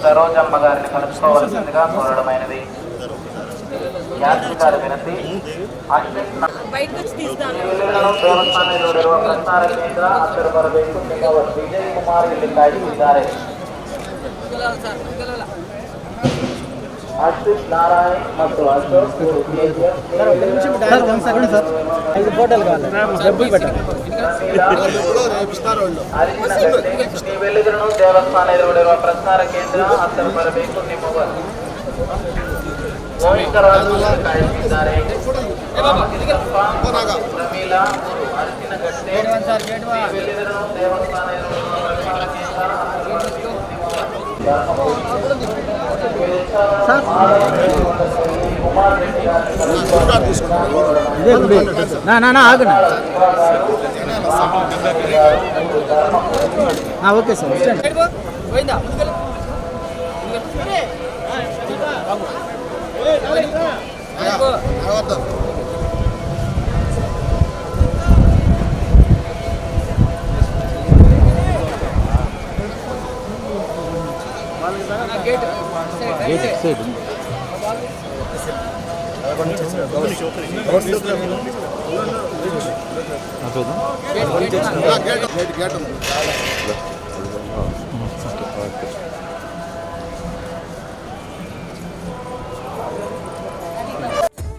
సరోజమ్మ గారిని కలుపుకోవాల్సిందిగా కోరడమైనది యాత్రికారి వినతి అశ్విన్ బయటకు వచ్చి తీస్తాను ಇಲ್ಲಿನ ದೇವಸ್ಥಾನದಲ್ಲಿರುವ ಪ್ರಸಾರ ಕೇಂದ್ರ ಹತ್ತಿರ ಬರಬೇಕು ನಿಮ್ಮ ವಿಜಯ್ ಕುಮಾರ್ ಇಲ್ಲಿ ಕಾಯ್ದಿದ್ದಾರೆ ಅಶ್ವಿತ್ ನಾರಾಯಣ್ ಮತ್ತು ಅಶೋಕ್ ಇವರು KGF. ఐదు ఫోటోలు కావాలి డబ్బులు పెట్టాలి ಅರಿಶಿನ ಗಟ್ಟಿ. ನೀವೆಲ್ಲಿದ್ರು ದೇವಸ್ಥಾನ ಎದುರುಗಳಿರುವ ಪ್ರಸಾರ ಕೇಂದ್ರ ಹತ್ತಿರ ಬರಬೇಕು ನಿಮ್ಮ ಗೋವಿಂದರಾಜು ಇಲ್ಲಿ ಕಾಯ್ದಿದ್ದಾರೆ ರಾಮಕೃಷ್ಣಪ್ಪ, ಪ್ರಮೀಳಾ ಅವರು ಅರಿಶಿನ ಗಟ್ಟೆ ನೀವೆಲ್ಲಿದ್ರು ದೇವಸ್ಥಾನ ಎದುರುಗಳಿರುವ ಪ್ರಸಾರ ಕೇಂದ್ರ ಹತ್ತಿರ ಬರಬೇಕು ఇదే గుడి ఓకే సార్ గేట్. సైడ్ చూద్దాం